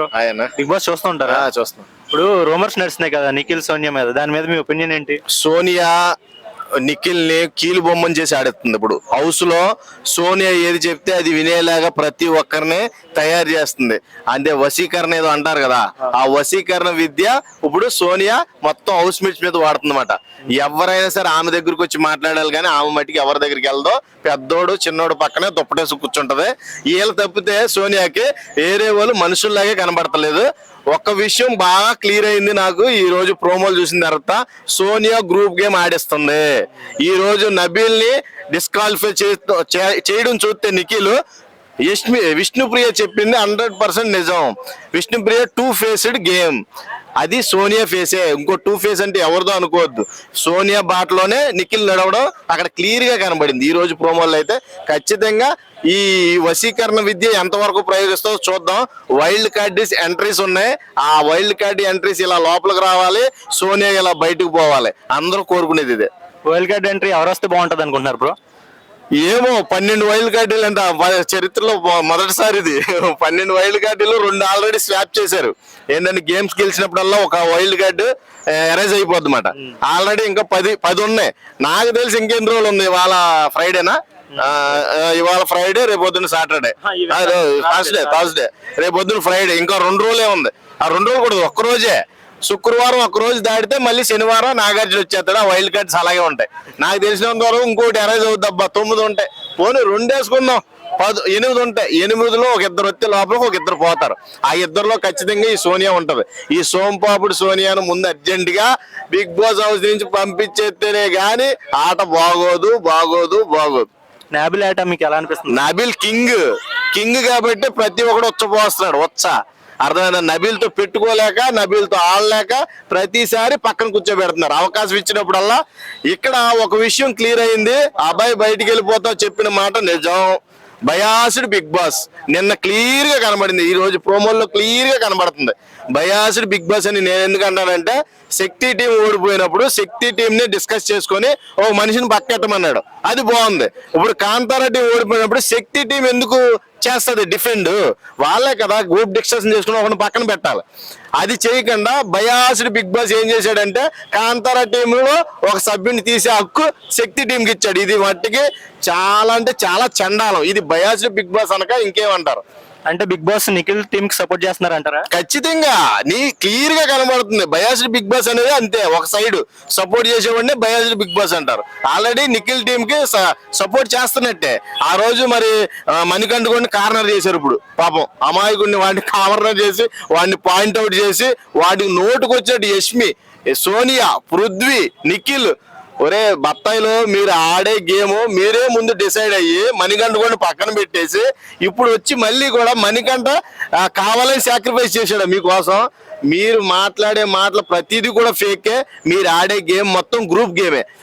Big boss చూస్తుంటారా? చూస్తున్నాం. ఇప్పుడు rumours నడుస్తున్నాయి కదా నిఖిల్ సోనియా మీద. దాని మీద మీ ఒపీనియన్ ఏంటి? సోనియా నిఖిల్ని కీలు బొమ్మని చేసి ఆడేస్తుంది ఇప్పుడు. హౌస్లో సోనియా ఏది చెప్తే అది వినేలాగా ప్రతి ఒక్కరిని తయారు చేస్తుంది. అంటే వశీకరణ ఏదో అంటారు కదా ఆ వశీకరణ విద్య ఇప్పుడు సోనియా మొత్తం హౌస్ మేట్స్ మీద వాడుతుందన్నమాట. ఎవరైనా సరే ఆమె దగ్గరికి వచ్చి మాట్లాడాలి కానీ ఆమె మట్టికి ఎవరి దగ్గరికి వెళ్దో పెద్దోడు చిన్నోడు పక్కనే దుప్పటేసి కూర్చుంటది. వీళ్ళు తప్పితే సోనియాకి వేరే వాళ్ళు మనుషుల్లాగే కనబడతలేదు. ఒక్క విషయం బాగా క్లియర్ అయింది నాకు. ఈ రోజు ప్రోమోలు చూసిన తర్వాత సోనియా గ్రూప్ గేమ్ ఆడిస్తుంది. ఈ రోజు నబీల్ని డిస్క్వాలిఫై చేయడం చూస్తే నిఖిల్ యష్మి విష్ణుప్రియ చెప్పింది హండ్రెడ్ పర్సెంట్ నిజం. Vishnupriya two faced game. అది సోనియా ఫేసే. ఇంకో టూ ఫేస్ అంటే ఎవరిదో అనుకోవద్దు. సోనియా బాటలోనే నిఖిల్ నడవడం అక్కడ క్లియర్గా కనబడింది. ఈ రోజు ప్రోమోల్లో అయితే ఖచ్చితంగా ఈ వశీకరణ విద్య ఎంతవరకు ప్రయోగిస్తావు చూద్దాం. వైల్డ్ కార్డ్ ఎంట్రీస్ ఉన్నాయి. ఆ వైల్డ్ కార్డ్ ఎంట్రీస్ ఇలా లోపలికి రావాలి. సోనియా ఇలా బయటకు పోవాలి. అందరూ కోరుకునేది ఇదే. వైల్డ్ కార్డ్ ఎంట్రీ ఎవరు వస్తే బాగుంటది అనుకుంటున్నారు బ్రో ఏమో పన్నెండు వైల్డ్ కార్డులు అంట చరిత్రలో మొదటిసారి ఇది. పన్నెండు వైల్డ్ కార్డులు రెండు ఆల్రెడీ స్వాప్ చేశారు. ఏంటంటే గేమ్స్ గెలిచినప్పుడల్లా ఒక వైల్డ్ కార్డు ఎరేజ్ అయిపోద్ది అనమాట ఆల్రెడీ ఇంకా పది పది ఉన్నాయి నాకు తెలిసి ఇంకెన్ని రోజులు ఉంది. ఇవాళ ఫ్రైడేనా? ఇవాళ ఫ్రైడే రేపు పొద్దున్న సాటర్డే. Thursday Thursday. రేపు పొద్దున్న ఫ్రైడే. ఇంకా రెండు రోజులే ఉంది. ఆ రెండు రోజులు కూడా ఒక్క రోజే. శుక్రవారం ఒక రోజు దాటితే మళ్ళీ శనివారం నాగార్జున వచ్చేస్తాడు ఆ వైల్డ్ కార్డ్స్ అలాగే ఉంటాయి. నాకు తెలిసినంత వరకు ఇంకోటి అరేంజ్ అవుద్ది అబ్బా తొమ్మిది ఉంటాయి. పోనీ రెండు వేసుకుందాం పది ఎనిమిది ఉంటాయి. ఎనిమిదిలో ఒక ఇద్దరు వచ్చే లోపల ఒక ఇద్దరు పోతారు. ఆ ఇద్దరులో ఖచ్చితంగా ఈ సోనియా ఉంటది. ఈ సోంపాపుడు సోనియాను ముందు అర్జెంట్గా బిగ్ బాస్ హౌస్ నుంచి పంపించేస్తేనే గాని ఆట బాగోదు బాగోదు బాగోదు. నాబిల్ ఆట మీకు ఎలా అనిపిస్తుంది? నబిల్ కింగ్. కింగ్ కాబట్టి ప్రతి ఒక్కడు వచ్చపోస్తున్నాడు వచ్చ అర్థమైన నబీల్తో పెట్టుకోలేక నబీల్తో ఆడలేక ప్రతిసారి పక్కన కూర్చోబెడుతున్నారు. అవకాశం ఇచ్చినప్పుడల్లా ఇక్కడ ఒక విషయం క్లియర్ అయింది. అబ్బాయి బయటికి వెళ్ళిపోతావు చెప్పిన మాట నిజం. Biased Bigg Boss. నిన్న క్లియర్గా కనబడింది. ఈ రోజు ప్రోమోల్లో క్లియర్గా కనబడుతుంది. బయాసుడ్ బిగ్ బాస్ అని నేను ఎందుకు అంటానంటే శక్తి టీం ఓడిపోయినప్పుడు శక్తి టీం ని డిస్కస్ చేసుకొని ఓ మనిషిని పక్కెట్టమన్నాడు అది బాగుంది. ఇప్పుడు కాంతారా టీం ఓడిపోయినప్పుడు శక్తి టీం ఎందుకు చేస్తుంది డిఫెండ్ వాళ్ళే కదా గ్రూప్ డిస్కషన్ చేసుకుని ఒకరిని పక్కన పెట్టాలి. అది చేయకుండా బయాసుడ్ బిగ్ బాస్ ఏం చేశాడంటే కాంతారా టీంలో ఒక సభ్యుని తీసే హక్కు శక్తి టీంకి ఇచ్చాడు. ఇది మట్టికి చాలా అంటే చాలా చండాలం. ఇది బయాసుడ్ బిగ్ బాస్ అనక ఇంకేమంటారు. అంటే బిగ్ బాస్ నిఖిల్ టీమ్కి సపోర్ట్ చేస్తున్నారు అంటారా ఖచ్చితంగా. నీ క్లియర్గా కనబడుతుంది. బయాస్డ్ బిగ్ బాస్ అనేది అంతే. ఒక సైడ్ సపోర్ట్ చేసేవాడిని బయాస్డ్ బిగ్ బాస్ అంటారు. ఆల్రెడీ నిఖిల్ టీమ్కి సపోర్ట్ చేస్తున్నట్టే. ఆ రోజు మరి ఆ, కార్నర్ చేశారు ఇప్పుడు. పాపం అమాయకుడిని వాడిని కార్నర్ చేసి వాడిని పాయింట్ అవుట్ చేసి వాడికి నోటుకు యష్మి సోనియా పృథ్వీ నిఖిల్ ఒరే బత్తాయిలో మీరు ఆడే గేమ్ మీరే ముందు డిసైడ్ అయ్యి మణికంఠ కూడా పక్కన పెట్టేసి ఇప్పుడు వచ్చి మళ్ళీ కూడా మణికంఠ కావాలని సాక్రిఫైస్ చేశాడు మీకోసం. మీరు మాట్లాడే మాటలు ప్రతిదీ కూడా ఫేకే మీరు ఆడే గేమ్ మొత్తం గ్రూప్ గేమే.